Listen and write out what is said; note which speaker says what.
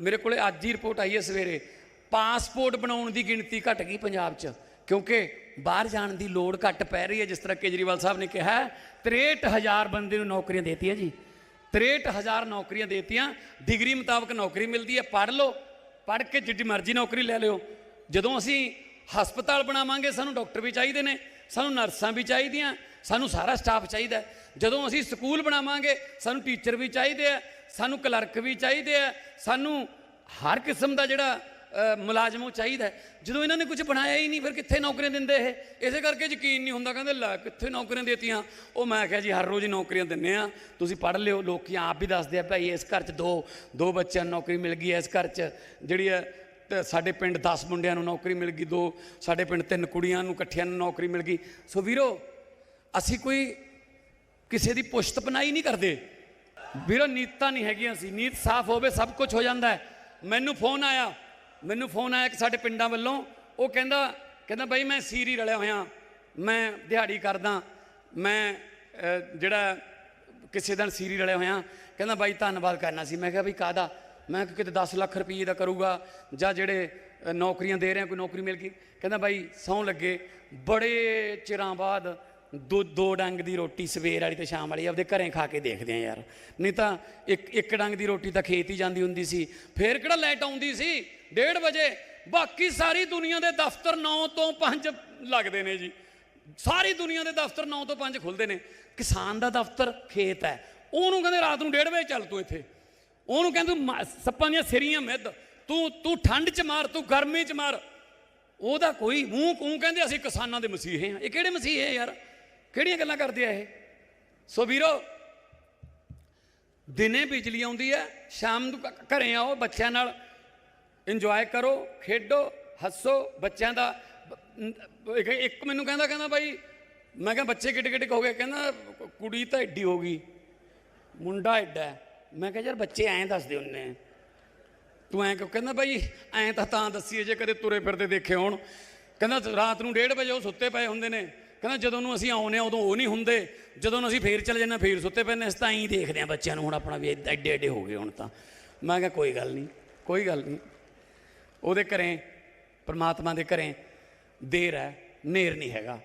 Speaker 1: ਮੇਰੇ ਕੋਲੇ ਅੱਜ ਹੀ ਰਿਪੋਰਟ ਆਈ ਹੈ ਸਵੇਰੇ। ਪਾਸਪੋਰਟ ਬਣਾਉਣ ਦੀ ਗਿਣਤੀ ਘਟ ਗਈ ਪੰਜਾਬ 'ਚ ਕਿਉਂਕਿ ਬਾਹਰ ਜਾਣ ਦੀ ਲੋੜ ਘੱਟ ਪੈ ਰਹੀ ਹੈ ਜਿਸ ਤਰ੍ਹਾਂ ਕੇਜਰੀਵਾਲ ਸਾਹਿਬ ਨੇ ਕਿਹਾ ਹੈ, 63000 ਬੰਦੇ ਨੂੰ ਨੌਕਰੀਆਂ ਦੇਤੀਆਂ ਜੀ। 63000 ਨੌਕਰੀਆਂ ਦੇਤੀਆਂ। ਡਿਗਰੀ ਮੁਤਾਬਕ ਨੌਕਰੀ ਮਿਲਦੀ ਹੈ ਪੜ੍ਹ ਲਓ। ਪੜ੍ਹ ਕੇ ਜਿੱਡੀ ਮਰਜ਼ੀ ਨੌਕਰੀ ਲੈ ਲਿਓ। ਜਦੋਂ ਅਸੀਂ ਹਸਪਤਾਲ ਬਣਾਵਾਂਗੇ ਸਾਨੂੰ ਡਾਕਟਰ ਵੀ ਚਾਹੀਦੇ ਨੇ ਸਾਨੂੰ ਨਰਸਾਂ ਵੀ ਚਾਹੀਦੀਆਂ ਸਾਨੂੰ ਸਾਰਾ ਸਟਾਫ ਚਾਹੀਦਾ ਜਦੋਂ ਅਸੀਂ ਸਕੂਲ ਬਣਾਵਾਂਗੇ ਸਾਨੂੰ ਟੀਚਰ ਵੀ ਚਾਹੀਦੇ ਆ। ਸਾਨੂੰ ਕਲਰਕ ਵੀ ਚਾਹੀਦੇ ਆ, ਸਾਨੂੰ ਹਰ ਕਿਸਮ ਦਾ ਜਿਹੜਾ ਮੁਲਾਜ਼ਮ ਉਹ ਚਾਹੀਦਾ ਜਦੋਂ ਇਹਨਾਂ ਨੇ ਕੁਝ ਬਣਾਇਆ ਹੀ ਨਹੀਂ, ਫਿਰ ਕਿੱਥੇ ਨੌਕਰੀਆਂ ਦਿੰਦੇ ਇਹ? ਇਸੇ ਕਰਕੇ ਯਕੀਨ ਨਹੀਂ ਹੁੰਦਾ, ਕਹਿੰਦੇ ਲੈ ਕਿੱਥੇ ਨੌਕਰੀਆਂ ਦੇਤੀਆਂ? ਉਹ ਮੈਂ ਕਿਹਾ ਜੀ, ਹਰ ਰੋਜ਼ ਹੀ ਨੌਕਰੀਆਂ ਦਿੰਨੇ ਆ। ਤੁਸੀਂ ਪੜ੍ਹ ਲਿਓ, ਲੋਕੀ ਆਪ ਵੀ ਦੱਸਦੇ ਆ, ਭਾਈ ਇਸ ਘਰ 'ਚ ਦੋ ਦੋ ਬੱਚਿਆਂ ਨੂੰ ਨੌਕਰੀ ਮਿਲ ਗਈ ਹੈ ਇਸ ਘਰ 'ਚ। ਜਿਹੜੀ ਹੈ, ਤੇ ਸਾਡੇ ਪਿੰਡ 10 ਮੁੰਡਿਆਂ ਨੂੰ ਨੌਕਰੀ ਮਿਲ ਗਈ, ਦੋ, ਸਾਡੇ ਪਿੰਡ ਤਿੰਨ ਕੁੜੀਆਂ ਨੂੰ, ਇਕੱਠਿਆਂ ਨੂੰ ਨੌਕਰੀ ਮਿਲ ਗਈ। ਸੋ ਵੀਰੋ, ਅਸੀਂ ਕੋਈ ਕਿਸੇ ਦੀ ਪੁਸ਼ਤ ਪਨਾਈ ਨਹੀਂ ਕਰਦੇ। ਵੀਰੋ ਨੀਤਾਂ ਨਹੀਂ ਹੈਗੀਆਂ ਸੀ। ਨੀਤ ਸਾਫ਼ ਹੋਵੇ, ਸਭ ਕੁਝ ਹੋ ਜਾਂਦਾ ਹੈ। ਮੈਨੂੰ ਫੋਨ ਆਇਆ। ਮੈਨੂੰ ਫੋਨ ਆਇਆ ਕਿ ਸਾਡੇ ਪਿੰਡਾਂ ਵੱਲੋਂ। ਉਹ ਕਹਿੰਦਾ ਕਹਿੰਦਾ ਬਾਈ ਮੈਂ ਸੀਰੀ ਰਲਿਆ ਹੋਇਆ। ਮੈਂ ਦਿਹਾੜੀ ਕਰਦਾ। ਮੈਂ ਜਿਹੜਾ ਕਿਸੇ ਦਿਨ ਸੀਰੀ ਰਲਿਆ ਹੋਇਆ। ਕਹਿੰਦਾ ਬਾਈ ਧੰਨਵਾਦ ਕਰਨਾ ਸੀ। ਮੈਂ ਕਿਹਾ ਬਈ ਕਾਦਾ ਮੈਂ ਕਿਹਾ ਕਿਤੇ 10 ਲੱਖ ਰੁਪਏ ਦਾ ਕਰੂਗਾ। ਜਾਂ ਜਿਹੜੇ ਨੌਕਰੀਆਂ ਦੇ ਰਿਹਾ, ਕੋਈ ਨੌਕਰੀ ਮਿਲ ਗਈ। ਕਹਿੰਦਾ ਬਾਈ ਸੌਂ ਲੱਗੇ। ਬੜੇ ਚਿਰਾਂ ਬਾਅਦ ਦੋ ਦੋ ਡੰਗ ਦੀ ਰੋਟੀ ਸਵੇਰ ਵਾਲੀ ਤੇ ਸ਼ਾਮ ਵਾਲੀ ਆਪਦੇ ਘਰੇ ਖਾ ਕੇ ਦੇਖਦੇ ਆ ਯਾਰ। ਨਹੀਂ ਤਾਂ ਇੱਕ ਇੱਕ ਡੰਗ ਦੀ ਰੋਟੀ ਤਾਂ ਖੇਤ ਹੀ ਜਾਂਦੀ ਹੁੰਦੀ ਸੀ। ਫੇਰ ਕਿਹੜਾ ਲਾਈਟ ਆਉਂਦੀ ਸੀ? 1:30 ਵਜੇ। ਬਾਕੀ ਸਾਰੀ ਦੁਨੀਆ ਦੇ ਦਫ਼ਤਰ 9 ਤੋਂ 5 ਲੱਗਦੇ ਨੇ ਜੀ। ਸਾਰੀ ਦੁਨੀਆ ਦੇ ਦਫ਼ਤਰ 9 ਤੋਂ 5 ਖੁੱਲਦੇ ਨੇ। ਕਿਸਾਨ ਦਾ ਦਫ਼ਤਰ ਖੇਤ ਹੈ। ਉਹਨੂੰ ਕਹਿੰਦੇ ਰਾਤ ਨੂੰ 1:30 ਵਜੇ ਚੱਲ ਤੂੰ ਇੱਥੇ। ਉਹਨੂੰ ਕਹਿੰਦੇ ਮ- ਸੱਪਾਂ ਦੀਆਂ ਸਿਰੀਆਂ ਮਿੱਧ। ਤੂੰ ਤੂੰ ਠੰਡ 'ਚ ਮਾਰ, ਤੂੰ ਗਰਮੀ 'ਚ ਮਾਰ। ਉਹਦਾ ਕੋਈ ਮੂੰਹ ਕੂੰ ਕਹਿੰਦੇ ਅਸੀਂ ਕਿਸਾਨਾਂ ਦੇ ਮਸੀਹੇ ਆ ਇਹ ਕਿਹੜੇ ਮਸੀਹੇ ਯਾਰ? ਕਿਹੜੀਆਂ ਗੱਲਾਂ ਕਰਦੇ ਆ ਇਹ? ਸੋ ਵੀਰੋ, ਦਿਨੇ ਬਿਜਲੀ ਆਉਂਦੀ ਹੈ, ਸ਼ਾਮ ਨੂੰ ਘ- ਘਰੇ ਆਓ, ਬੱਚਿਆਂ ਨਾਲ ਇੰਜੋਏ ਕਰੋ, ਖੇਡੋ, ਹੱਸੋ, ਬੱਚਿਆਂ ਦਾ ਇੱਕ ਮੈਨੂੰ ਕਹਿੰਦਾ ਕਹਿੰਦਾ ਬਾਈ, ਮੈਂ ਕਿਹਾ ਬੱਚੇ ਕਿੱਡੇ ਕਿੱਡੇ ਹੋ ਗਏ, ਕਹਿੰਦਾ ਕੁੜੀ ਤਾਂ ਐਡੀ ਹੋ ਗਈ, ਮੁੰਡਾ ਐਡਾ ਮੈਂ ਕਿਹਾ ਯਾਰ ਬੱਚੇ ਐਂ ਦੱਸਦੇ ਹੁੰਨੇ ਆ। ਤੂੰ ਐਂ ਕਿਉਂ ਕਹਿੰਦਾ ਬਾਈ, ਐਂ ਤਾਂ ਤਾਂ ਦੱਸੀਏ ਜੇ ਕਦੇ ਤੁਰੇ ਫਿਰਦੇ ਦੇਖੇ ਹੋਣ। ਕਹਿੰਦਾ ਰਾਤ ਨੂੰ 1:30 ਵਜੇ ਉਹ ਸੁੱਤੇ ਪਏ ਹੁੰਦੇ ਨੇ। ਕਹਿੰਦਾ ਜਦੋਂ ਨੂੰ ਅਸੀਂ ਆਉਨੇ ਆ ਉਦੋਂ ਉਹ ਨਹੀਂ ਹੁੰਦੇ। ਜਦੋਂ ਨੂੰ ਅਸੀਂ ਫੇਰ ਚਲੇ ਜਾਂਦੇ ਹਾਂ, ਫੇਰ ਸੁੱਤੇ ਪਏ ਨੇ ਅਸੀਂ ਤਾਂ ਹੀ ਦੇਖਦੇ ਆ ਬੱਚਿਆਂ ਨੂੰ ਹੁਣ ਆਪਣਾ ਵੀ ਐਡੇ ਐਡੇ ਐਡੇ ਹੋ ਗਏ ਹੁਣ ਤਾਂ। ਮੈਂ ਕਿਹਾ ਕੋਈ ਗੱਲ ਨਹੀਂ ਕੋਈ ਗੱਲ ਨਹੀਂ। ਉਹਦੇ ਘਰੇ ਪਰਮਾਤਮਾ ਦੇ ਘਰੇ ਦੇਰ ਹੈ ਨੇਰ ਨਹੀਂ ਹੈਗਾ।